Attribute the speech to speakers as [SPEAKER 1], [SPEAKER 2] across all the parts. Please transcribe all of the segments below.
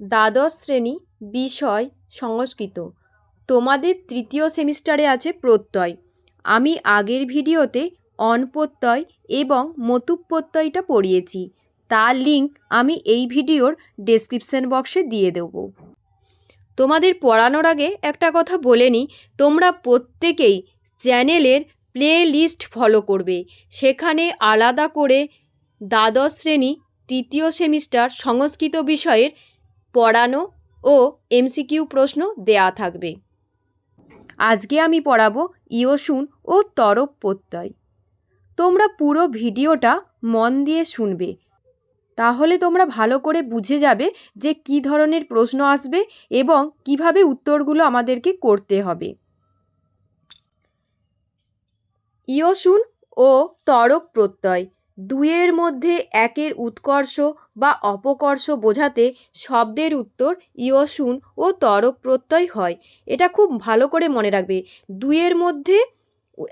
[SPEAKER 1] দ্বাদশ শ্রেণি বিষয় সংস্কৃত। তোমাদের তৃতীয় সেমিস্টারে আছে প্রত্যয়। আমি আগের ভিডিওতে অনপ্রত্যয় এবং মতুপ প্রত্যয়টা পড়িয়েছি। তার লিঙ্ক আমি এই ভিডিওর ডেসক্রিপশন বক্সে দিয়ে দেবো। তোমাদের পড়ানোর আগে একটা কথা বলে নিই। তোমরা প্রত্যেকেই চ্যানেলের প্লে লিস্ট ফলো করবে। সেখানে আলাদা করে দ্বাদশ শ্রেণি, তৃতীয় সেমিস্টার সংস্কৃত বিষয়ের পড়ানো ও এমসিকিউ প্রশ্ন দেয়া থাকবে। আজকে আমি পড়াবো ইয়সুন ও তরব প্রত্যয় তোমরা পুরো ভিডিওটা মন দিয়ে শুনবে। তাহলে তোমরা ভালো করে বুঝে যাবে যে কী ধরনের প্রশ্ন আসবে এবং কীভাবে উত্তরগুলো আমাদেরকে করতে হবে। ইয়সুন ও তরপ প্রত্যয় দুইয়ের মধ্যে একের উৎকর্ষ বা অপকর্ষ বোঝাতে শব্দের উত্তর ইয়সুন ও তরপ প্রত্যয় হয়। এটা খুব ভালো করে মনে রাখবে। দুইয়ের মধ্যে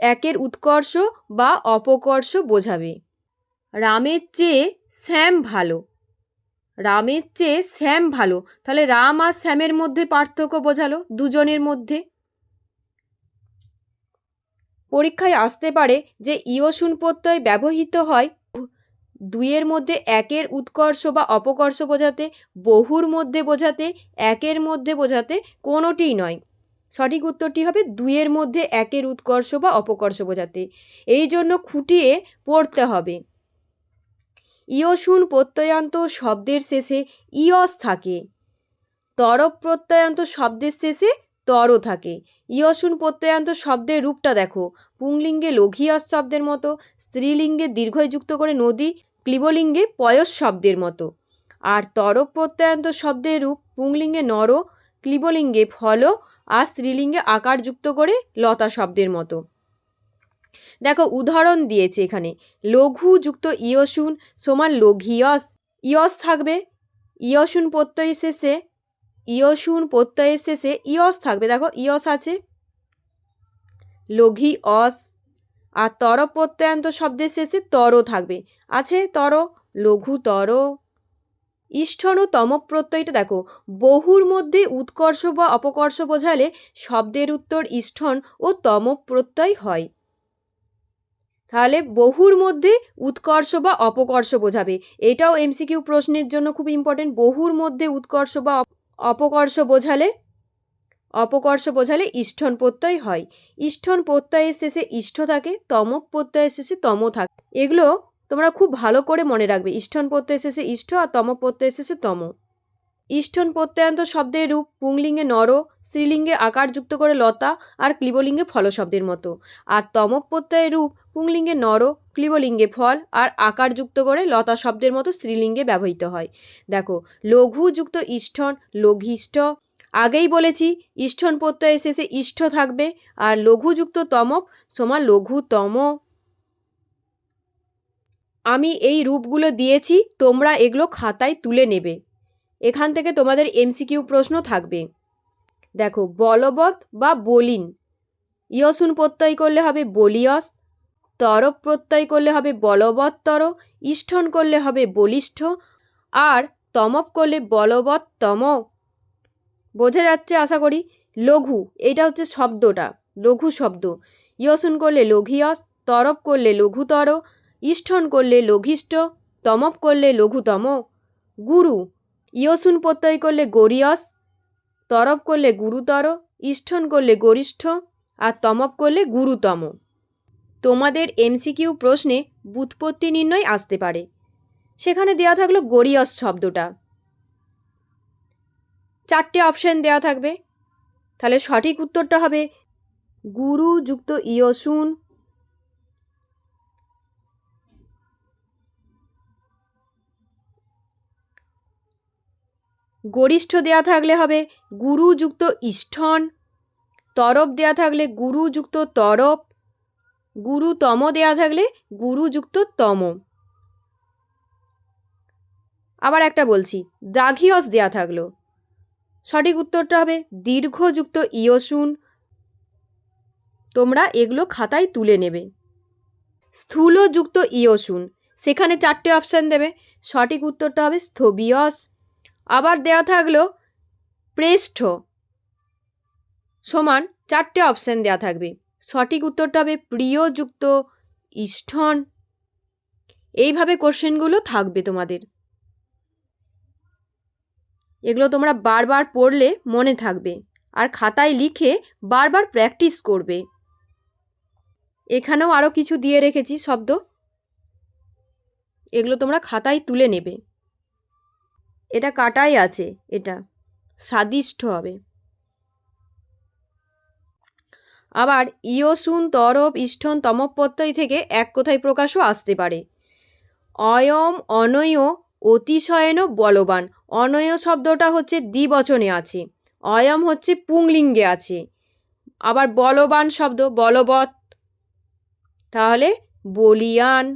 [SPEAKER 1] একের উৎকর্ষ বা অপকর্ষ বোঝাবে। রামের চেয়ে শ্যাম ভালো। রামের চেয়ে শ্যাম ভালো। তাহলে রাম আর শ্যামের মধ্যে পার্থক্য বোঝালো দুজনের মধ্যে। পরীক্ষায় আসতে পারে যে ইয়সুন প্রত্যয় ব্যবহৃত হয়, দুইয়ের মধ্যে একের উৎকর্ষ বা অপকর্ষ বোঝাতে, বহুর মধ্যে বোঝাতে, একের মধ্যে বোঝাতে কোনোটিই নয়। সঠিক উত্তরটি হবে দুইয়ের মধ্যে একের উৎকর্ষ বা অপকর্ষ বোঝাতে। এই জন্য খুঁটিয়ে পড়তে হবে। ইয়সুন প্রত্যয়ান্ত শব্দের শেষে ইয়স থাকে। তরফ প্রত্যয়ান্ত শব্দের শেষে তর থাকে। ইয়সুন প্রত্যয়ান্ত শব্দের রূপটা দেখো। পুংলিঙ্গে লঘিয়াস শব্দের মতো, স্ত্রীলিঙ্গে দীর্ঘয় যুক্ত করে নদী, ক্লিবলিঙ্গে পয়স শব্দের মতো। আর তর প্রত্যয়ান্ত শব্দের রূপ পুংলিঙ্গে নর, ক্লিবলিঙ্গে ফল আর স্ত্রীলিঙ্গে আকার যুক্ত করে লতা শব্দের মতো। দেখো, উদাহরণ দিয়েছে এখানে। লঘু যুক্ত ইয়সুন সমান লঘিয়স। ইয়স থাকবে। ইয়সুন প্রত্যয় শেষে ইয়সুন প্রত্যয়ের শেষে ইয়স থাকবে। দেখো, ইয়স আছে লঘি অস, আর তর প্রত্যয়ান্ত শব্দের শেষে তর থাকবে। আছে তর, লঘু তর। ইষ্ঠন তম প্রত্যয়টা দেখো, বহুর মধ্যে উৎকর্ষ বা অপকর্ষ বোঝালে শব্দের উত্তর ইষ্ঠন ও তম প্রত্যয় হয়। তাহলে বহুর মধ্যে উৎকর্ষ বা অপকর্ষ বোঝাবে। এটাও এমসিকিউ প্রশ্নের জন্য খুব ইম্পর্টেন্ট বহুর মধ্যে উৎকর্ষ বা অপকর্ষ বোঝালে অপকর্ষ বোঝালে ইষ্ঠন প্রত্যয় হয়। ইষ্ঠন প্রত্যয়ের শেষে ইষ্ঠ থাকে, তমক প্রত্যয়ের শেষে তম থাকে। এগুলো তোমরা খুব ভালো করে মনে রাখবে। ইষ্ঠন প্রত্যয়ের শেষে ইষ্ঠ আর তম প্রত্যয়ের শেষে তম। ইষ্ঠন প্রত্যয়ান্ত শব্দের রূপ, পুংলিঙ্গে নর, স্ত্রীলিঙ্গে আকার যুক্ত করে লতা আর ক্লিবলিঙ্গে ফল শব্দের মতো। আর তমক প্রত্যয়ের রূপ, পুংলিঙ্গে নর, ক্লিবলিঙ্গে ফল আর আকার যুক্ত করে লতা শব্দের মতো স্ত্রীলিঙ্গে ব্যবহৃত হয়। দেখো লঘু যুক্ত ইষ্ঠন, লঘিষ্ঠ। আগেই বলেছি, ইষ্ঠন প্রত্যয়ের শেষে ইষ্ঠ থাকবে আর লঘুযুক্ত তমক সমান লঘুতম। আমি এই রূপগুলো দিয়েছি, তোমরা এগুলো খাতায় তুলে নেবে। এখান থেকে তোমাদের এমসিকিউ প্রশ্ন থাকবে। দেখো, বলবৎ বা বলিন। ইয়সুন প্রত্যয় করলে হবে বলিয়স, তরব প্রত্যয় করলে হবে বলবত্তর, ইষ্ঠন করলে হবে বলিষ্ঠ, আর তমপ করলে বলবত্তম। বোঝা যাচ্ছে, আশা করি? লঘু এটা হচ্ছে শব্দটা, লঘু শব্দ। ইয়সুন করলে লঘিয়স তরফ করলে লঘুতর, ইষ্ঠন করলে লঘিষ্ঠ তমপ করলে লঘুতম। গুরু ইয়সুন প্রত্যয় করলে গরিয়স তরফ করলে গুরুতর, ইষ্ঠন করলে গরিষ্ঠ, আর তমপ করলে গুরুতম। তোমাদের এমসিকিউ প্রশ্নে বুৎপত্তি নির্ণয় আসতে পারে। সেখানে দেওয়া থাকল গরিয়স শব্দটা। চারটে অপশান দেওয়া থাকবে। তাহলে সঠিক উত্তরটা হবে গুরু যুক্ত ইয়সুন গরিষ্ঠ দেয়া থাকলে হবে গুরু যুক্ত ইষ্ঠন তরফ দেয়া থাকলে গুরু যুক্ত তরফ গুরুতম দেয়া থাকলে গুরুযুক্ত তম। আবার একটা বলছি, দ্রাঘিয়স দেয়া থাকল। সঠিক উত্তরটা হবে দীর্ঘযুক্ত ইয়সুন। তোমরা এগুলো খাতায় তুলে নেবে। স্থূলযুক্ত ইয়সুন, সেখানে চারটে অপশান দেবে। সঠিক উত্তরটা হবে স্থবিয়স আবার দেওয়া থাকল পৃষ্ঠ সমান চারটে অপশান দেওয়া থাকবে। সঠিক উত্তরটা হবে প্রিয়যুক্ত ইষ্ঠন। এইভাবে কোশ্চেনগুলো থাকবে তোমাদের। এগুলো তোমরা বারবার পড়লে মনে থাকবে। আর খাতায় লিখে বারবার প্র্যাকটিস করবে। এখানেও আরও কিছু দিয়ে রেখেছি শব্দ। এগুলো তোমরা খাতায় তুলে নেবে। এটা কাটাই আছে, এটা স্বাদিষ্ট হবে। আবার ইয়সুন তরব ইষ্ঠন তমপ্রত্যয় থেকে এক কথায় প্রকাশও আসতে পারে। অয়ম অনয় অতিশয়ন বলবান। অনয় শব্দটা হচ্ছে দ্বিবচনে আছে, অয়ম হচ্ছে পুংলিঙ্গে আছে। আবার বলবান শব্দ বলবৎ, তাহলে বলিয়ান।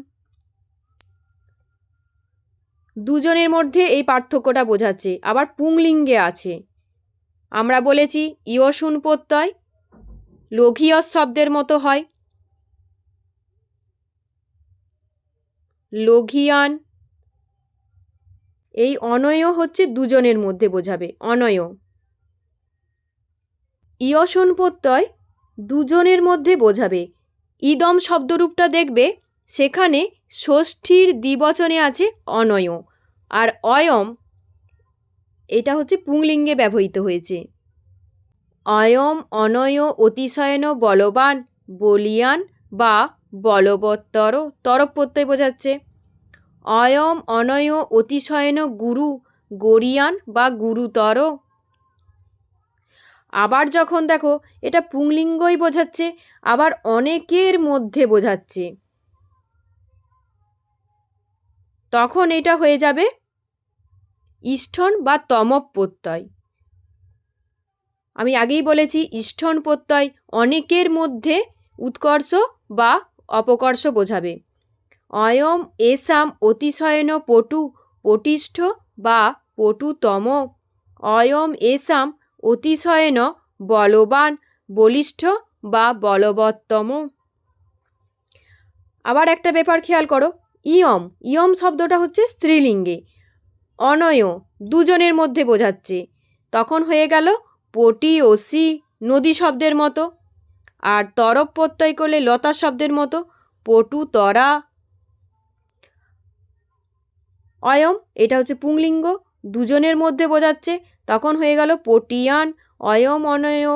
[SPEAKER 1] দুজনের মধ্যে এই পার্থক্যটা বোঝাচ্ছে, আবার পুংলিঙ্গে আছে। আমরা বলেছি ইয়সুন প্রত্যয় লঘিয়স শব্দের মতো হয়। লঘিয়ান, এই অনয় হচ্ছে দুজনের মধ্যে বোঝাবে, অনয়। ইয়সন প্রত্যয় দুজনের মধ্যে বোঝাবে। ইদম শব্দরূপটা দেখবে, সেখানে ষষ্ঠীর দ্বিবচনে আছে অনয়। আর অয়ম, এটা হচ্ছে পুংলিঙ্গে ব্যবহৃত হয়েছে। অয়ম, অনয়, অতিশয়ন, বলবান, বলিয়ান বা বলবত্তর তরফ প্রত্যয় বোঝাচ্ছে। অয়ম, অনয়, অতিশয়ন, গুরু, গরিয়ান বা গুরুতর। আবার যখন দেখো, এটা পুংলিঙ্গই বোঝাচ্ছে, আবার অনেকের মধ্যে বোঝাচ্ছে। তখন এটা হয়ে যাবে ইষ্ঠন বা তমপ প্রত্যয়। আমি আগেই বলেছি, ইষ্ঠন প্রত্যয় অনেকের মধ্যে উৎকর্ষ বা অপকর্ষ বোঝাবে। অয়ম এসাম অতিশয়ন পটু পটিষ্ঠ বা পটুতম অয়ম এসাম অতিশয়ন বলবান, বলিষ্ঠ বা বলবত্তম। আবার একটা ব্যাপার খেয়াল করো ইয়ম ইয়ম শব্দটা হচ্ছে স্ত্রীলিঙ্গে। অনয়, দুজনের মধ্যে বোঝাচ্ছে। তখন হয়ে গেল পটি, ওসি, নদী শব্দের মতো। আর তরফ প্রত্যয় করলে লতা শব্দের মতো, পটু, তরা। অয়ম, এটা হচ্ছে পুংলিঙ্গ, দুজনের মধ্যে বোঝাচ্ছে। তখন হয়ে গেল পটিয়ান, অয়ম, অনয়।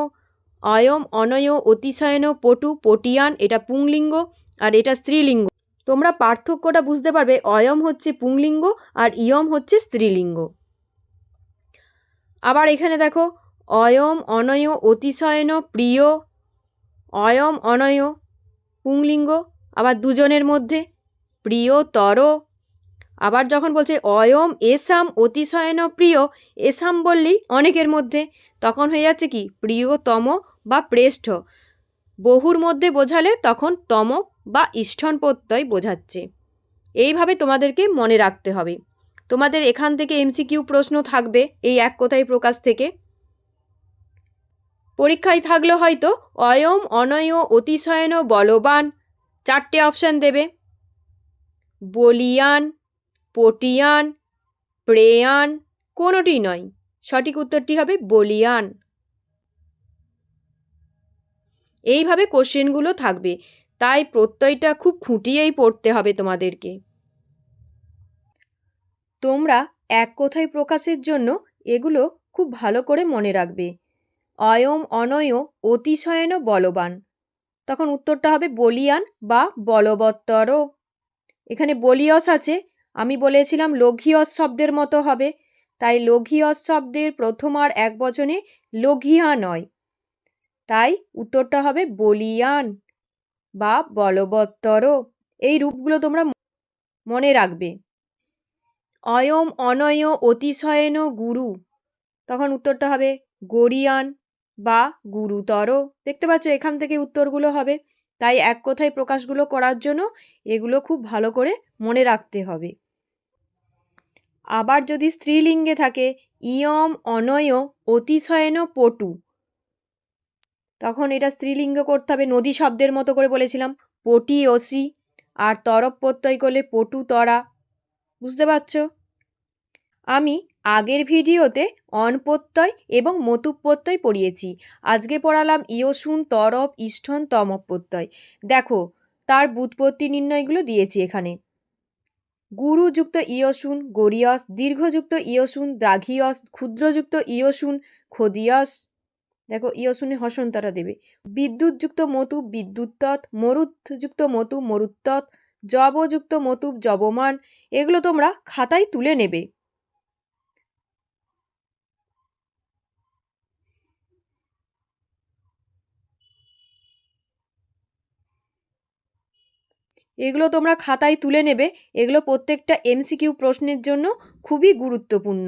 [SPEAKER 1] অয়ম, অনয়, অতিশয়ন, পটু, পটিয়ান, এটা পুংলিঙ্গ, আর এটা স্ত্রীলিঙ্গ। তোমরা পার্থক্যটা বুঝতে পারবে, অয়ম হচ্ছে পুংলিঙ্গ আর ইয়ম হচ্ছে স্ত্রীলিঙ্গ। আবার এখানে দেখো, অয়ম, অনয়, অতিশয়ন, প্রিয়, অয়ম, অনয়, পুংলিঙ্গ, আবার দুজনের মধ্যে প্রিয়তর আবার যখন বলছে অয়ম, এসাম, অতিশয়ন, প্রিয়, এসাম বললেই অনেকের মধ্যে, তখন হয়ে যাচ্ছে কি? প্রিয়তম বা প্রেষ্ঠ। বহুর মধ্যে বোঝালে তখন তম বা ইষ্ঠন প্রত্যয় বোঝাচ্ছে। এইভাবে তোমাদেরকে মনে রাখতে হবে। তোমাদের এখান থেকে এমসিকিউ প্রশ্ন থাকবে এই এক কথায় প্রকাশ থেকে। পরীক্ষায় থাকলে হয়তো অয়ম, অনয়, অতিশয়ন, বলবান চারটে অপশান দেবে। বলিয়ান, পটিয়ান, প্রেয়ান কোনোটি নয়। সঠিক উত্তরটি হবে বলিয়ান। এইভাবে কোশ্চেনগুলো থাকবে। তাই প্রত্যয়টা খুব খুঁটিয়েই পড়তে হবে তোমাদেরকে। তোমরা এক কথায় প্রকাশের জন্য এগুলো খুব ভালো করে মনে রাখবে। অয়ম অনয় অতিশয়ন বলবান। তখন উত্তরটা হবে বলিয়ান বা বলবত্তর। এখানে বলিয়স আছে, আমি বলেছিলাম লঘিয়স শব্দের মতো হবে। তাই লঘিয়স শব্দের প্রথম আর এক বচনে লঘিয়া নয়। তাই উত্তরটা হবে বলিয়ান। বা বলবত্তর, এই রূপগুলো তোমরা মনে রাখবে। অয়ম অনয় অতিশয়ন গুরু। তখন উত্তরটা হবে গরিয়ান বা গুরুতর। দেখতে পাচ্ছ, এখান থেকে উত্তরগুলো হবে। তাই এক কথায় প্রকাশগুলো করার জন্য এগুলো খুব ভালো করে মনে রাখতে হবে। আবার যদি স্ত্রীলিঙ্গে থাকে, ইয়ম অনয় অতিশয়ন পটু। তখন এটা স্ত্রীলিঙ্গ করতে হবে, নদী শব্দের মতো করে বলেছিলাম। পটি ওসি আর তরফ প্রত্যয় করলে পটু তরা। বুঝতে পারছ? আমি আগের ভিডিওতে অন প্রত্যয় এবং মতুপ প্রত্যয় পড়িয়েছি। আজকে পড়ালাম ইয়সুন, তরপ, ইষ্ঠন, তমপ প্রত্যয়। দেখো, তার বুৎপত্তি নির্ণয়গুলো দিয়েছি এখানে। গুরুযুক্ত ইয়সুন, গরিয়স, দীর্ঘযুক্ত ইয়সুন, দ্রাঘিয়স, ক্ষুদ্রযুক্ত ইয়সুন খদিয়স দেখো ইয়সুনে হসন্তরা দেবে। বিদ্যুৎযুক্ত মতুপ বিদ্যুৎতৎ, মরুৎযুক্ত মতুপ মরুত্তৎ, জবযুক্ত মতুপ জবমান, এগুলো তোমরা খাতায় তুলে নেবে। এগুলো তোমরা খাতায় তুলে নেবে। এগুলো প্রত্যেকটা এমসিকিউ প্রশ্নের জন্য খুবই গুরুত্বপূর্ণ।